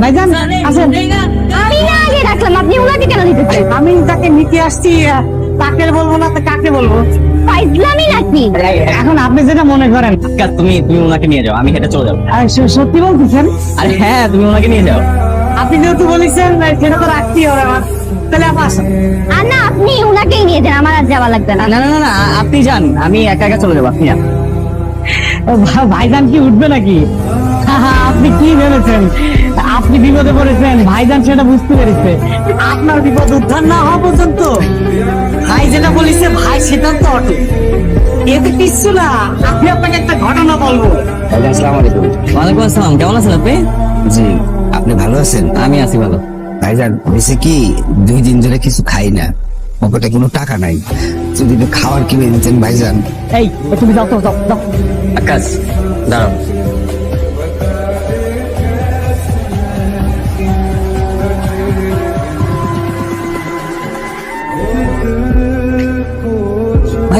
ভাইজান আসেন। আমি না আগে রাখলাম আপনি ওনাকে কেন দিতেছেন আমি তাকে নিতে আসছি তাকে বলব না তো কাকে বলব? নাকি? এখন আপনি যেটা মনে করেন। তুমি তুমি ওনাকে নিয়ে যাও আমি হেঁটে চলে যাব। সত্যি বলতেছেন? আরে হ্যাঁ তুমি ওনাকে নিয়ে যাও। আপনি যেহেতু বলেছেন সেটা তো রাখতেই হবে আমার। তাহলে আপা আসেন। আর না আপনি ওনাকেই নিয়ে যান আমার আর যাওয়া লাগবে না। না না আপনি যান আমি একা একা চলে যাব আপনি যান। ও, ভাইজান কি উঠবে নাকি? আপনি কি ভেবেছেন? আপনি বিপদে পড়েছেন। ভাইজান সেটা বুঝতে পেরেছে। আপনার বিপদ উদ্ধার না হওয়া পর্যন্ত ভাই যেটা বলেছে ভাই সেটা তো অটে এতে কিচ্ছু না আপনি আপনাকে একটা ঘটনা বলব। আসসালামু আলাইকুম। ওয়ালাইকুম আসসালাম কেমন আছেন আপনি? জি আপনি ভালো আছেন? আমি আছি ভালো। ভাইজান হয়েছে কি দুই দিন ধরে কিছু খাই না। পকেটে কোনো টাকা নাই। যদি খাবার কিনে দিতেন ভাইজান। এই তুমি যাও তো যাও যাও। আকাশ দাঁড়াও।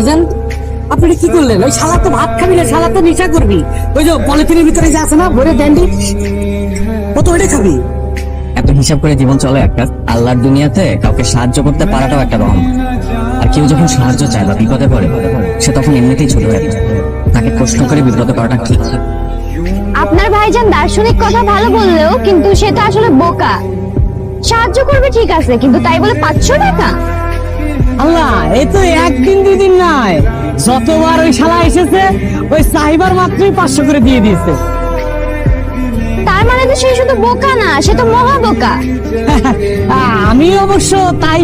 ভাইজান আপনি কি করলেন? ওই শালা তো ভাত খাবি না শালা তো নেশা করবি। ওই যে পলিথিনের ভিতরে যে আছে না ভরে ড্যান্ডি ও তো ওইটা খাবি? এত হিসাব করে জীবন চলে একটা আল্লাহর দুনিয়াতে কাউকে সাহায্য করতে পারাটাও একটা রহম। আর কেউ যখন সাহায্য চায় বা বিপদে পড়ে সে তখন এমনিতেই ছোট হয়ে তাকে কষ্ট করে বিব্রত করাটা ঠিক আপনার ভাইজান দার্শনিক কথা ভালো বললেও কিন্তু সে তো আসলে বোকা। সাহায্য করবে ঠিক আছে কিন্তু তাই বলে পাঁচশো টাকা? আল্লাহ এ তো একদিন দুই দিন নয় যতবার ওই শালা এসেছে, ওই সাহিবার মাত্রই পাঁচশো করে দিয়ে দিয়েছে। তার মানে তো সে শুধু বোকা না সে তো মহা বোকা। আমি অবশ্য তাই।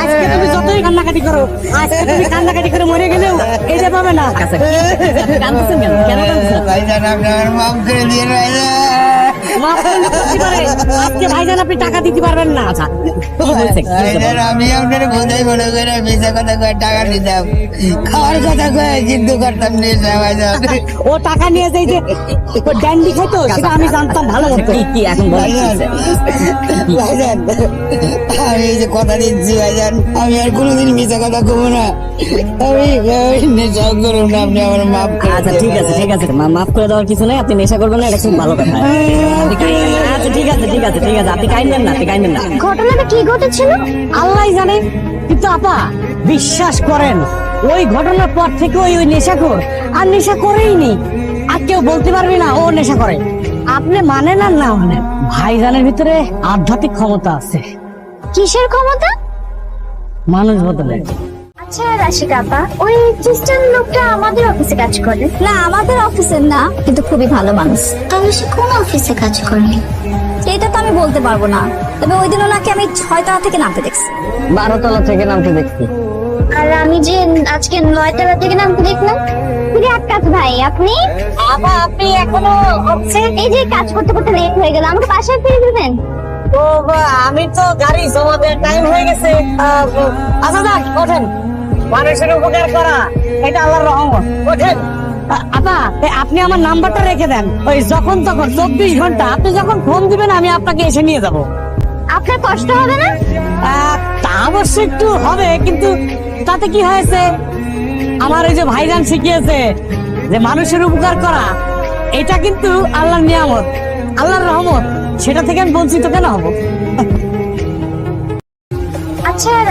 আজকে তুমি যতই কান্নাকাটি করো আজকে তুমি কান্নাকাটি করে মরে গেলেও এটা পাবে না। মাফ পারে। আজকে ভাইজান আপনি টাকা দিতে পারবেন না। আচ্ছা আমি আপনার বোঝাই মনে করে মিশা কথা কয়ে টাকা নিতাম। খাওয়ার কথা কয়ে কিন্তু করতাম নেশা ও টাকা নিয়ে যাই যে ও ড্যান্ডি খাইতো সেটা আমি জানতাম ভালো মতো। কি কি এখন ভাইজান আমি এই যে কথা দিচ্ছি ভাইজান আমি আর কোনোদিন মিশা কথা কমো না। আমি আপনি আমার মাফ আচ্ছা ঠিক আছে ঠিক আছে। মা- মাফ করে দেওয়ার কিছু নেই আপনি নেশা করবেন না এটা খুব ভালো কথা। আচ্ছা ঠিক আছে ঠিক আছে ঠিক আছে আপনি কাইন্ডেন না আপনি কাইন্ডেন না। ঘটনাটা কি ঘটেছিল? আল্লাহ জানে কিন্তু আপা বিশ্বাস করেন ওই ঘটনার পর থেকে ওই ওই নেশাখোর আর নেশা করেই নি আর কেউ বলতে পারবে না ও নেশা করে। আপনি মানেন আর না মানেন ভাইজানের ভিতরে আধ্যাত্মিক ক্ষমতা আছে। কিসের ক্ষমতা? মানুষ বদলে আচ্ছা রাশিকা আপা। ওই খ্রিস্টান লোকটা আমাদের অফিসে কাজ করে। না আমাদের অফিসের না কিন্তু খুবই ভালো মানুষ। তাহলে সে কোন অফিসে কাজ করে? এটা তো আমি বলতে পারব না। তবে ওই দিন ওনাকে আমি ছয় তলা থেকে নামতে দেখছি। বারো তলা থেকে নামতে দেখছি। আর আমি যে আজকে নয় তলা থেকে নামতে দেখলাম আকাশ ভাই। আপনি? আপা আপনি এখনও এই যে কাজ করতে করতে লেট হয়ে গেল আমাকে বাসায় ফিরে দিবেন? আমি তো গাড়ি জমাতে টাইম হয়ে গেছে। আচ্ছা যাক ওঠেন। মানুষের উপকার করা এটা আল্লাহর রহমত। ওঠেন। আপা আপনি আমার নাম্বারটা রেখে দেন। ওই যখন তখন চব্বিশ ঘণ্টা আপনি যখন ফোন দিবেন আমি আপনাকে এসে নিয়ে যাব। আপনার কষ্ট হবে না? তা অবশ্য একটু হবে কিন্তু তাতে কি হয়েছে? আমার ওই যে ভাইজান শিখিয়েছে যে মানুষের উপকার করা এটা কিন্তু আল্লাহর নিয়ামত আল্লাহর রহমত। সেটা থেকে আমি বঞ্চিত কেন হব?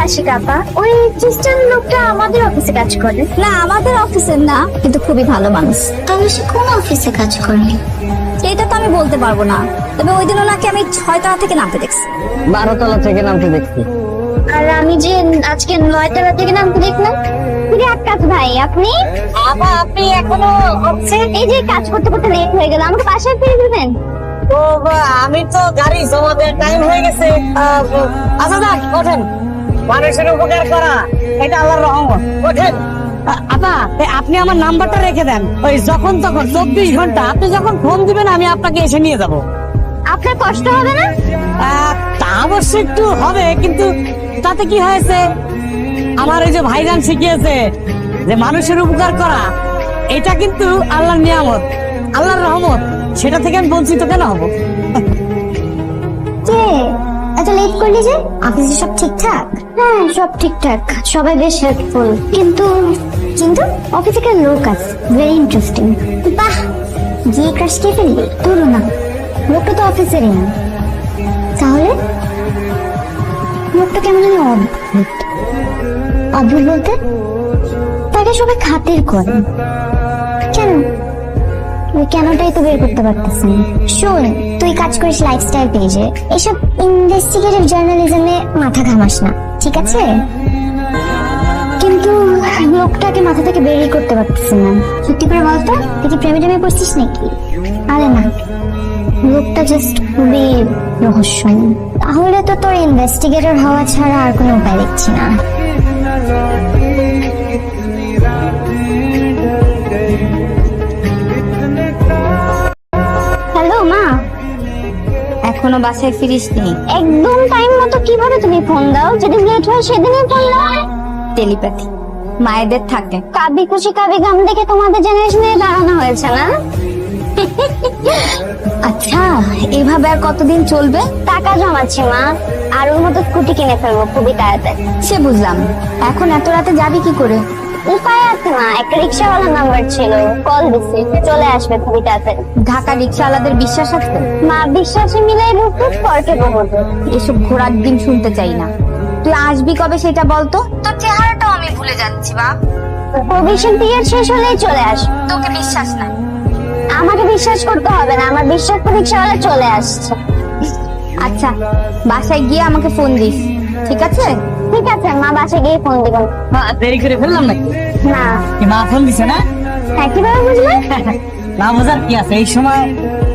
রাশিকা আপা ওই খ্রিস্টান লোকটা আমাদের অফিসে কাজ করে। না আমাদের অফিসের না কিন্তু খুবই ভালো মানুষ। তাহলে সে কোন অফিসে কাজ করে? এটা তো আমি বলতে পারব না। তবে ওই দিন ওনাকে আমি ছয় তলা থেকে নামতে দেখছি। বারো তলা থেকে নামতে দেখছি। আর আমি যে আজকে নয় তলা থেকে নামতে দেখলাম খুবই ভাই আপনি? আপা আপনি এখনও এই যে কাজ করতে করতে লেট হয়ে গেল। আমাকে বাসায় ফিরে দিবেন? আমি তো গাড়ি জমাতে টাইম হয়ে গেছে। আচ্ছা যাক ওঠেন। মানুষের উপকার করা এটা আল্লাহর রহমত। ওঠেন আপা আপনি আমার নাম্বারটা রেখে দেন। ওই যখন তখন চব্বিশ ঘণ্টা আপনি যখন ফোন দিবেন আমি আপনাকে এসে নিয়ে যাব। আপনার কষ্ট হবে না? তা অবশ্য একটু হবে কিন্তু তাতে কি হয়েছে? আমার ওই যে ভাইজান শিখিয়েছে যে মানুষের উপকার করা এটা কিন্তু আল্লাহর নিয়ামত আল্লাহর রহমত। সেটা থেকে আমি বঞ্চিত কেন হব? এত লেট করলি যে অফিসে সব ঠিকঠাক? হ্যাঁ সব ঠিকঠাক। সবাই বেশ হেল্পফুল কিন্তু কিন্তু অফিসে একটা লোক আছে। ভেরি ইন্টারেস্টিং বাহ! গিয়ে ক্রাশ কে ফেললি তোর না। লোকটা তো অফিসেরই না। তাহলে? লোকটা কেমন জানি অদ্ভুত। অদ্ভুত বলতে, তাকে সবাই খাতির করে। ওই কেনটাই তো বের করতে পারতেছি না। শোন, তুই কাজ করিস লাইফস্টাইল পেজে এসব ইনভেস্টিগেটিভ জার্নালিজমে মাথা ঘামাস না, ঠিক আছে? কিন্তু লোকটাকে মাথা থেকে বেরই করতে পারতেছি না। সত্যি করে বলতো, তুই কি প্রেমে টেমে পড়ছিস নাকি? আরে না। লোকটা জাস্ট খুবই রহস্যময়। তাহলে তো তোর ইনভেস্টিগেটর হওয়া ছাড়া আর কোনো উপায় দেখছি না। এখনও বাসায় ফিরিসনি। একদম টাইম মতো কীভাবে তুমি ফোন দাও? যেদিন লেট হয় সেদিনই ফোন দাও। টেলিপ্যাথি। মায়েদের থাকে। কাবি খুশি কাবি গাম দেখে তোমাদের জেনারেশনে দাঁড়ানো হয়েছে না? আচ্ছা এভাবে আর কতদিন চলবে? টাকা জমাচ্ছি মা। আর ওর মতো স্কুটি কিনে ফেলব খুবই তাড়াতাড়ি। সে বুঝলাম। এখন এত রাতে যাবি কি করে? উপায় আছে একটা রিক্সাওয়ালার নাম্বার ছিল কল দিছি চলে আসবে খুবই তাড়াতাড়ি। ঢাকা রিক্সাওয়ালাদের বিশ্বাস আছে? মা বিশ্বাসে মিলাই বুকুট পরকে বহুত এসব ঘোরার দিন শুনতে চাই না। তুই আসবি কবে সেটা বলতো? তোর চেহারাটাও আমি ভুলে যাচ্ছি বাপ। প্রভিশন পিরিয়ড শেষ হলেই চলে আস। তোকে বিশ্বাস নাই। আমাকে বিশ্বাস করতে হবে না আমার বিশ্বাস রিক্সাওয়ালা চলে আসছে। আচ্ছা বাসায় গিয়ে আমাকে ফোন দিস ঠিক আছে? ঠিক আছে মা বাসে গিয়ে ফোন দিবেন মা, দেরি করে ফেললাম নাকি? না। কি মা ফোন দিছে না? হ্যাঁ কীভাবে বুঝলে? না বোঝার কি আছে? এই সময়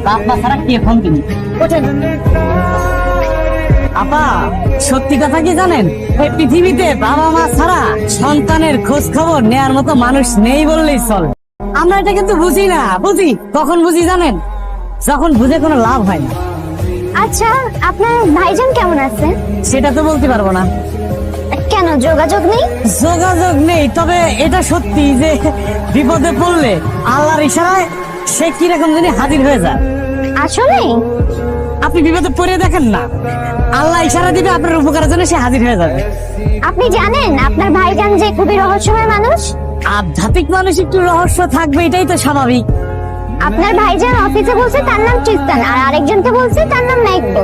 বাপ মা ছাড়া কে ফোন দিবি? ওঠেন আপা সত্যি কথা কি জানেন? এই পৃথিবীতে বাবা মা ছাড়া সন্তানের খোঁজ খবর নেয়ার মতো মানুষ নেই বললেই চলে। আমরা এটা কিন্তু বুঝি না। বুঝি? কখন বুঝি জানেন? যখন বুঝে কোনো লাভ হয় না। আচ্ছা আপনার ভাইজান কেমন আছে সেটা তো বলতে পারব না। কেন যোগাযোগ নেই? যোগাযোগ নেই তবে এটা সত্যি যে বিপদে পড়লে আল্লাহর ইশারায় সে কীরকম জানি হাজির হয়ে যায়। আসলে? আপনি বিপদে পড়ে দেখেন না। আল্লাহ ইশারা দিবে আপনার উপকারের জন্য সে হাজির হয়ে যাবে। আপনি জানেন আপনার ভাইজান যে খুবই রহস্যময় মানুষ? আধ্যাত্মিক মানুষ একটু রহস্য থাকবে এটাই তো স্বাভাবিক। আপনার ভাইজান অফিসে বলছে তার নাম ট্রিস্তান আর আরেকজনকে বলছে তার নাম ম্যাকবো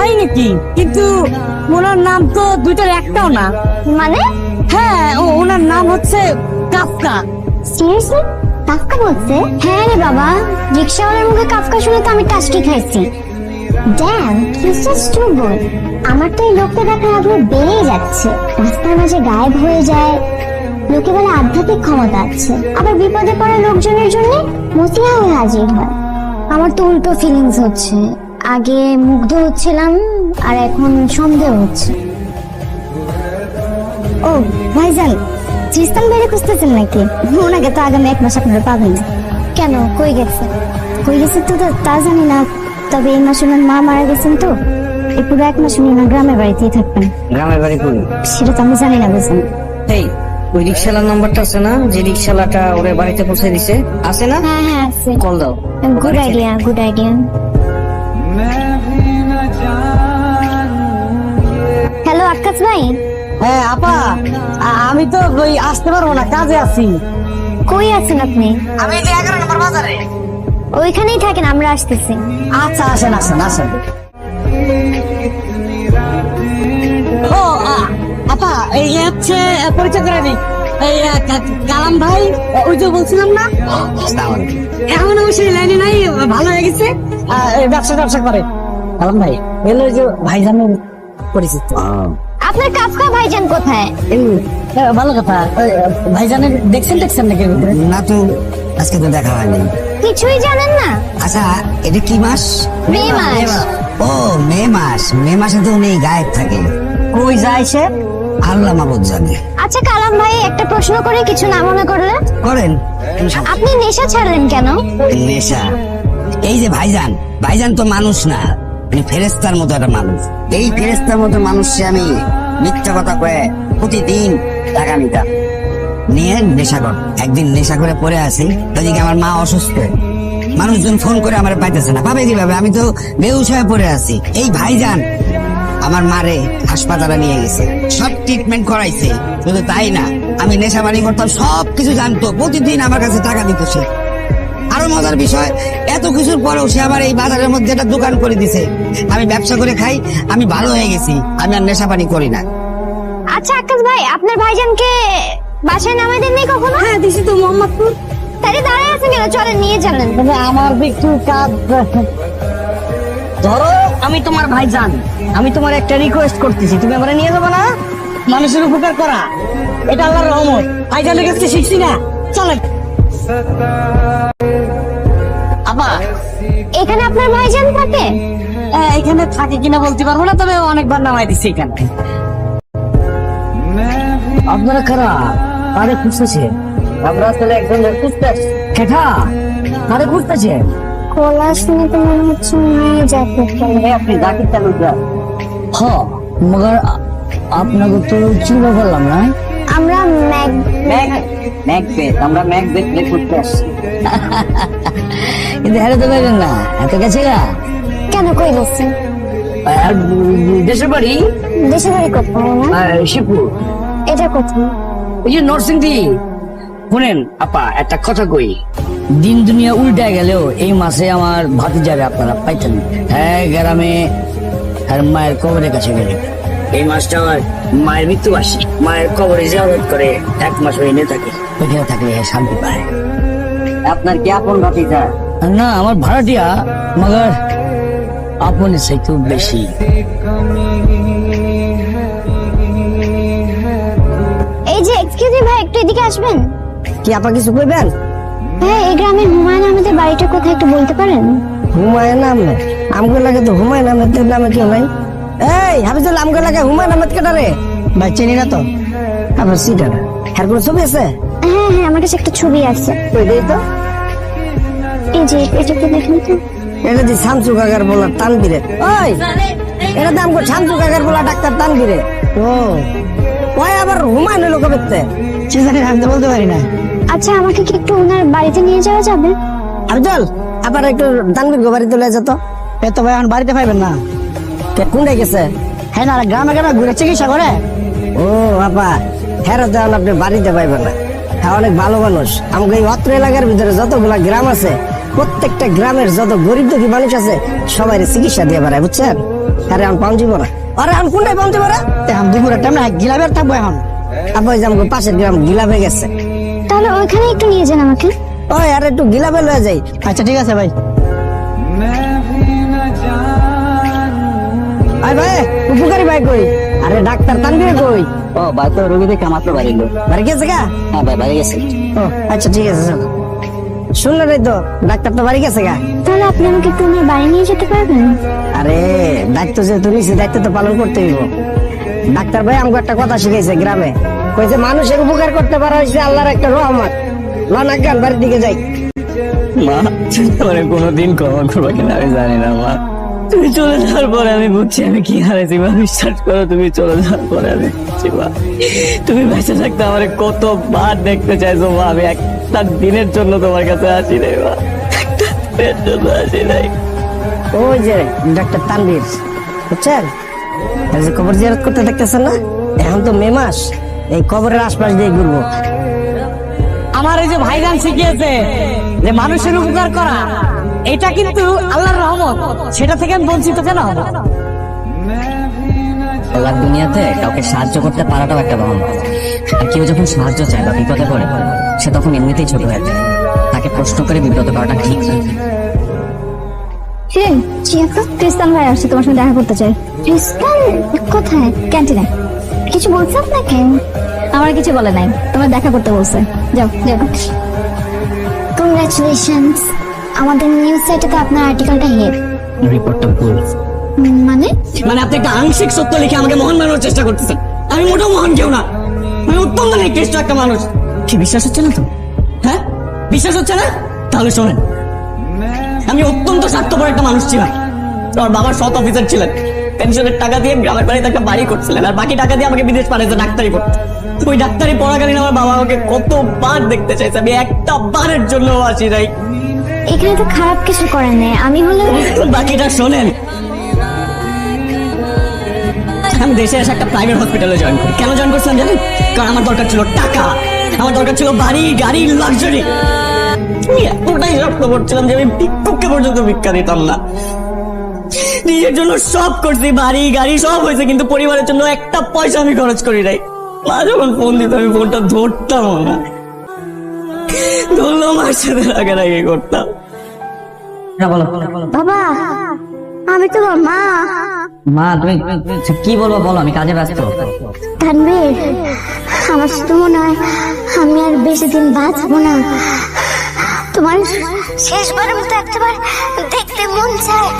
তাই নাকি? কিন্তু ওনার নাম তো দুইটার একটাও না। মানে? হ্যাঁ ও- ওনার নাম হচ্ছে কাফকা। সিরিয়াসলি কাফকা বলছে? হ্যাঁ রে বাবা রিক্সাওয়ালার মুখে কাফকা শুনে তো আমি টাস্কি খাইছি ড্যাম হিজ টু গুড আমার তো এই লোকটা দেখার আগ্রহ বেড়েই যাচ্ছে। রাস্তার মাঝে গায়েব হয়ে যায়। লোকে বলে আধ্যাত্মিক ক্ষমতা আছে। আবার বিপদে পড়া লোকজনের জন্য মসিহা হয়ে হাজির হয়। আমার তো উল্টো ফিলিংস হচ্ছে। আগে মুগ্ধ হচ্ছিলাম আর এখন সন্দেহ হচ্ছে। ও ভাইজান চিস্তান বাইরে খুঁজতেছেন নাকি? ওনাকে তো আগামী এক মাস আপনারা পাবেন। কেন? কই গেছে? কই গেছে তো তা- জানি না। তবে এই মাসে ওনার মা মারা গেছেন তো। এই পুরো এক মাস উনি ওনার গ্রামের বাড়িতেই থাকবেন। গ্রামের বাড়ি সেটা তো আমি জানি না বুঝলেন এই ওই রিক্সালার নাম্বারটা আছে না? যে রিক্সালাটা ওরে বাড়িতে পৌঁছে দিছে আছে না? হ্যাঁ হ্যাঁ আছে। কল দাও। Good idea good idea. Akash ভাই হ্যাঁ আপা আমি তো ওই আসতে পারব না কাজে আছি। কই আছেন আপনি? আমি এই যে এগারো নম্বর বাজারে। ওইখানেই থাকেন আমরা আসতেছি। আচ্ছা আসেন আসেন আসেন। ও আপা এই হচ্ছে পরিচয় করে দিই। এই কালাম ভাই ওই যে বলছিলাম না? এখন অবশ্যই লাইনে নাই ভালো হয়ে গেছে। ব্যবসা ব্যবসা করে। কালাম ভাই এলো যে ভাইজানের পরিচিত। আপনার কাফকা ভাইজান কোথায়? ভালো কথা। ভাইজানের দেখছেন দেখছেন নাকি না তো আজকে তো দেখা হয়নি। কিছুই জানেন না? আচ্ছা এটা কি মাস? মে মাস। ও মে মাস। মে মাসে তো উনি গায়েব থাকে। কই যায় সে? আল্লাহ মাবুদ জানে। আচ্ছা কালাম ভাই একটা প্রশ্ন করে কিছু না মনে করলে? করেন। আপনি নেশা ছাড়লেন কেন? নেশা? এই যে ভাইজান ভাইজান তো মানুষ না। মানে ফেরেস্তার মতো একটা মানুষ। এই ফেরেস্তার মতো মানুষকে আমি মিথ্যা কথা কয়ে প্রতিদিন টাকা নিতাম। নিয়ে নেশা কর একদিন নেশা করে পড়ে আসি ওদিকে আমার মা অসুস্থ। মানুষজন ফোন করে আমার পাইতেছে না। পাবে কীভাবে? আমি তো বেউস হয়ে পড়ে আছি। এই ভাইজান আমার মারে হাসপাতালে নিয়ে গেছে। সব ট্রিটমেন্ট করাইছে। শুধু তাই না, আমি নেশাবানি করতাম সব কিছু জানতো। প্রতিদিন আমার কাছে টাকা দিত সে মজার বিষয় এত কিছুর পরেও সে আবার এই বাজারের মধ্যে একটা দোকান করে দিছে। আমি ব্যবসা করে খাই আমি ভালো হয়ে গেছি আমি আর নেশাপানি করি না। আচ্ছা আকাশ ভাই আপনার ভাইজানকে বাসায় নামাই দেন নাই কখনো? হ্যাঁ দিছি তো মোহাম্মদপুর। তাহলে দাঁড়ায় আছেন কেন? চলেন নিয়ে যাবেন। তবে আমার একটু কাজ ধরো আমি তোমার ভাইজান আমি তোমার একটা রিকোয়েস্ট করতেছি তুমি আমরা নিয়ে যাব না? মানুষের উপকার করা এটা আল্লাহর রহমত। ভাইজানের কাছে শিখছি না। চলেন। আপা এখানে আপনার ভাইজান থাকে? হ্যাঁ, এখানে থাকে কিনা বলতে পারব না তবে অনেকবার নামাই দিচ্ছি এখানে। আপনারা কারা? কারে খুঁজতেছে? আমরা আসলে একজন খুঁজতে আসছি। কেঠা কারে খুঁজতেছে? খোলা শুনে তো মনে হচ্ছে নিয়ে যাবে আপনি জাকির তালুকদার হ মগর আপনাকে তো চিন্তা করলাম না। আমরা ম্যাগ ম্যাকবেথ আমরা ম্যাকবেথ প্লে করতে আসছি কিন্তু হেরে তো না এত কেন কই গেছে আর দেশের বাড়ি? দেশের বাড়ি কোথায় শিবপুর। এটা কোথায়? ওই যে নরসিংদী। শুনেন আপা একটা কথা কই। দিন দুনিয়া উল্টে গেলেও এই মাসে আমার ভাতি যাবে আপনারা পাইতেন। হ্যাঁ গ্রামে আর মায়ের কবরের কাছে গেলে এই মাসটা আমার মায়ের মৃত্যু আসে মায়ের কবরে জিয়ারত করে এক মাস এনে থাকে ওইখানে থাকলে শান্তি পায়। আপনার কি আপন ভাতিজা? না আমার ভাড়াটিয়া মগর আপনের চাইতেও বেশি। এই যে এক্সকিউজ মি ভাই একটু এদিকে আসবেন? কি আপা কিছু কইবেন? হ্যাঁ এই গ্রামের হুমায়ুন আহমেদের বাড়িটা কোথায় একটু বলতে পারেন? হুমায়ুন আহমেদ? আমগো লাগে তো হুমায়ুন আহমেদের নামে কেউ নাই। এই হাফিজুল আমগো লাগে হুমায়ুন আহমেদ কেটা রে? ভাই চিনি না তো? আবার সিটা হ্যার কোনো ছবি আছে? হ্যাঁ হ্যাঁ আমার কাছে একটা ছবি আছে। ওই দেই তো। এই যে এটা কি দেখেন তো? এটা দি শামসু কাকার বলা তানবিরে ওই এটা তো আমগো শামসু কাকার বলা ডাক্তার তানবিরে ও ওই আবার হুমায়ুন হলো কবে কি জানি আমি তো বলতে পারি না। আচ্ছা আমাকে কি একটু ওনার বাড়িতে নিয়ে যাওয়া যাবে? হাফিজুল আবার একটু তানবির গো বাড়িতে লয়ে যেত এ তো ভাই এখন বাড়িতে পাইবেন না। কোনটাই গেছে? হ্যাঁ না গ্রামে গ্রামে ঘুরে চিকিৎসা করে। ও বাবা হ্যাঁ দেওয়ান আপনি বাড়িতে পাইবেন না। হ্যাঁ অনেক ভালো মানুষ। আমাকে এই অত্র এলাকার ভিতরে যতগুলা গ্রাম আছে প্রত্যেকটা গ্রামের যত গরিব দুঃখী মানুষ আছে সবাই চিকিৎসা দিয়ে বেড়ায় বুঝছেন? আরে আমি পাউন জীবন আরে আমি কোনটাই পাউন জীবন এখন দুপুরের টাইম না গিলাবের থাকব এখন। যে আমাকে পাশের গ্রাম গিলাবে গেছে। তাহলে ওইখানে একটু নিয়ে যান আমাকে। ওই আর একটু গিলাবে লয়ে যাই। আচ্ছা ঠিক আছে ভাই। আয় ভাই উপকারী ভাই কই? আরে ডাক্তার তানবির কই? ও ভাই তো রোগী দেখে মাত্র বাড়িল বাড়ি গেছে গা? হ্যাঁ ভাই বাড়ি গেছে। ও আচ্ছা ঠিক আছে চল। শুনলেন এই তো ডাক্তার তো বাড়ি গেছে গা? তাহলে আপনি আমাকে একটু ওনার বাড়ি নিয়ে যেতে পারবেন? আরে দায়িত্ব যেহেতু দায়িত্ব তো পালন করতে হইব। ডাক্তার ভাই আমাকে একটা কথা শিখাইছে গ্রামে। কইছে মানুষের উপকার করতে পারা হয়েছে আল্লাহর একটা রহমত। লন গান বাড়ির দিকে যাই। মা তুমি তোমারে কোনোদিন ক্ষমা করবে কিনা আমি জানি না মা। তুমি চলে যাওয়ার পরে আমি বুঝছি আমি কি হারাইছি মা বিশ্বাস করো, তুমি চলে যাওয়ার পরে আমি বুঝছি বা তুমি বেঁচে থাকতে আমার কতবার দেখতে চাইছো বা আমি একটা দিনের জন্য তোমার কাছে আসি নাই বা একটা দিনের জন্য আসি নাই। ওই যে, ডাক্তার তানবীর বুঝছেন? যে কবর জিয়ারত করতে দেখতেছেন না? এখন তো মে মাস, এই কবরের আশপাশ দিয়ে ঘুরবো। আমার এই যে ভাইজান শিখিয়েছে যে মানুষের উপকার করা এটা কিন্তু আল্লাহর রহমত। সেটা থেকে আমি বঞ্চিত কেন হব? আল্লাহর দুনিয়াতে কাউকে সাহায্য করতে পারাটাও একটা রহমত। আর কেউ যখন সাহায্য চায় বা বিপদে পড়ে সে তখন এমনিতেই ছোট হয়ে যায়। তাকে প্রশ্ন করে বিব্রত করাটা ঠিক না। ক্রিস্তান ভাই আসছে তোমার সঙ্গে দেখা করতে চাই। ক্রিস্তান কোথায়? ক্যান্টিনে। কিছু বলছে আপনাকে? আমার কিছু বলে নাই। তোমার দেখা করতে বলছে। যাও যাও কংগ্রাচুলেশনস আমাদের নিউজ সাইটে তো আপনার আর্টিকেলটা হেড রিপোর্টটা ভুল। মানে? মানে আপনি একটা আংশিক সত্য লিখে আমাকে মহান বানানোর চেষ্টা করতেছেন। আমি মোটেও মহান কেউ না। আমি অত্যন্ত নিকৃষ্ট একটা মানুষ। কি বিশ্বাস হচ্ছে না তো? হ্যাঁ? বিশ্বাস হচ্ছে না? তাহলে শোনেন। আমি অত্যন্ত স্বার্থপর একটা মানুষ ছিলাম। আমার বাবার সৎ অফিসার ছিলেন। পেনশনের টাকা দিয়ে গ্রামের বাড়িতে একটা বাড়ি করছিলেন। আর বাকি টাকা দিয়ে আমাকে বিদেশ পাঠাইছে ডাক্তারি পড়তে ওই ডাক্তারি পড়াকালীন আমার বাবা আমাকে কতবার দেখতে চাইছে আমি একটা বারের জন্য আসি নাই। এখানে তো খারাপ কিছু করেন নাই। আমি হলে বাকিটা শোনেন। আমি দেশে এসে একটা প্রাইভেট হসপিটালে জয়েন করি। কেন জয়েন করছিলাম জানেন? কারণ আমার দরকার ছিল টাকা। আমার দরকার ছিল বাড়ি গাড়ি লাক্সারি আমি এতটাই স্বপ্ন করছিলাম যে আমি ভিক্ষুককে পর্যন্ত ভিক্ষা দিতাম না। নিজের জন্য সব করছি বাড়ি গাড়ি সব হয়েছে কিন্তু পরিবারের জন্য একটা পয়সা আমি খরচ করি নাই। মা যখন ফোন দিত আমি ফোনটা ধরতাম না। ধরলো মার সাথে রাগারাগি করতাম। বলো। বাবা আমি তোমার মা। মা তুমি কি বলব বলো আমি কাজে ব্যস্ত। তানবীর আমার শুধু মনে হয় আমি আর বেশি দিন বাঁচবো না। তোমার শেষবারের মতো একটাবার দেখতে মন চায়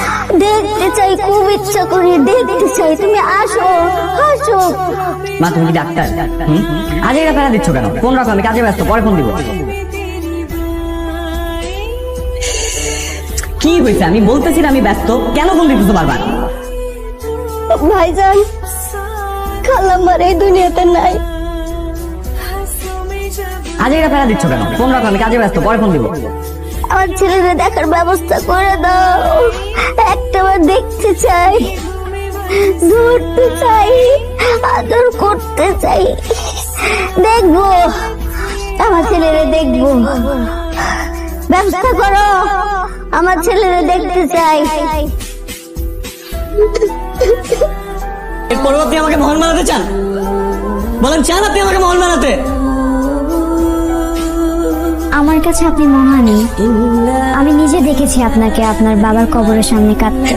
দেখতে চাই খুব ইচ্ছা করে দেখতে চাই। তুমি আসো আসো। মা তুমি কি ডাক্তার? হুম? আজ এটা ফেলা দিচ্ছ কেন? ফোন রাখো আমি কাজে ব্যস্ত পরে ফোন দিব। কি হয়েছে? আমি বলতেছি আমি ব্যস্ত। কেন ফোন দিতেছো বারবার? ভাইজান খালাম্মার এই দুনিয়াতে নাই। আজ এটা ফেলা দিচ্ছ কেন? ফোন রাখো আমি কাজে ব্যস্ত পরে ফোন দিব। আমার ছেলেদের দেখার ব্যবস্থা করে দাও। একটাবার দেখতে চাই, ধরতে চাই, আদর করতে চাই। দেখব, আমার ছেলেরে দেখব। ব্যবস্থা করো, আমার ছেলেরে দেখতে চাই। এর পরবর্তী আমাকে মহল বানাতে চান? বলেন, চান আপনি আমাকে মহল বানাতে? আমার কাছে আপনি মহানি। আমি নিজে দেখেছি আপনাকে আপনার বাবার কবরের সামনে কাঁদতে।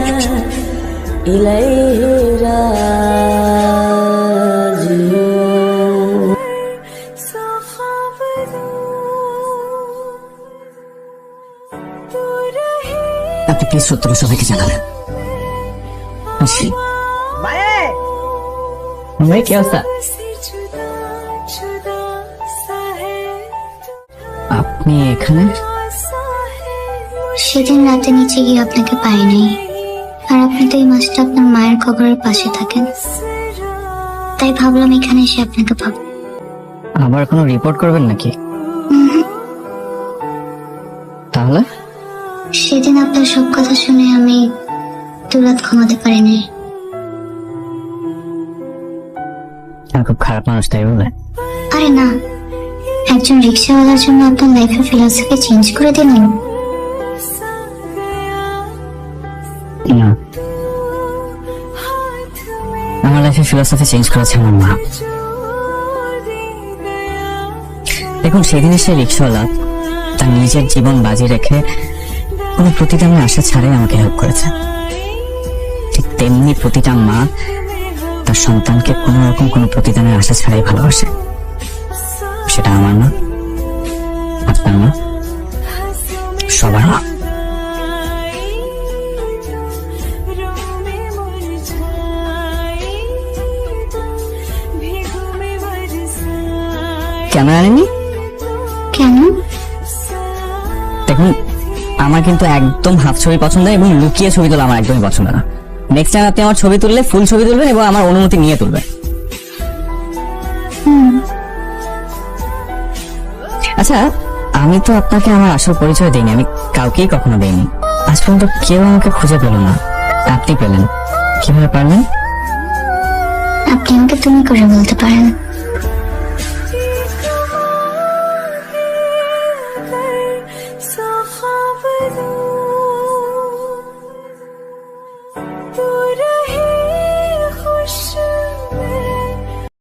আপনি প্লিজ সত্যটা সবাইকে জানাবেন আসি। ভাই কি অবস্থা? আপনি এখানে? সেদিন রাতে নিচে গিয়ে আপনাকে পাই নাই আর আপনি তো এই মাসটা আপনার মায়ের কবরের পাশে থাকেন। তাই ভাবলাম এখানে এসে আপনাকে পাবো। আবার কোনো রিপোর্ট করবেন নাকি? তাহলে? সেদিন আপনার সব কথা শুনে আমি দুরাত ঘুমাতে পারিনি। খুব খারাপ মানুষ তাই বলে। আরে না একজন রিক্সাওয়ালার জন্য আপনার লাইফের ফিলোসফি চেঞ্জ করে দিলেন আমার চেঞ্জ করেছে আমার মা দেখুন, সেদিন সে রিক্সাওয়ালা তার নিজের জীবন বাজি রেখে কোনো প্রতিদানের আশা ছাড়াই আমাকে হেল্প করেছে। ঠিক তেমনি প্রতিটা মা তার সন্তানকে কোনো রকম কোনো প্রতিদানের আশা ছাড়াই ভালোবাসে। সেটা আমার মা আপনার মা সবার মা ক্যামেরা আনেনি কেন? দেখুন আমার কিন্তু একদম হাফ ছবি পছন্দ এবং লুকিয়ে ছবি তোলা আমার একদমই পছন্দ না। নেক্সট টাইম আপনি আমার ছবি তুললে ফুল ছবি তুলবেন এবং আমার অনুমতি নিয়ে তুলবেন। আচ্ছা আমি তো আপনাকে আমার আসল পরিচয় দিইনি, আমি কাউকেই কখনো দিইনি। আজ পর্যন্ত কেউ আমাকে খুঁজে পেল না। আপনি পেলেন। কীভাবে পারলেন? আপনি আমাকে তুমি করে বলতে পারেন।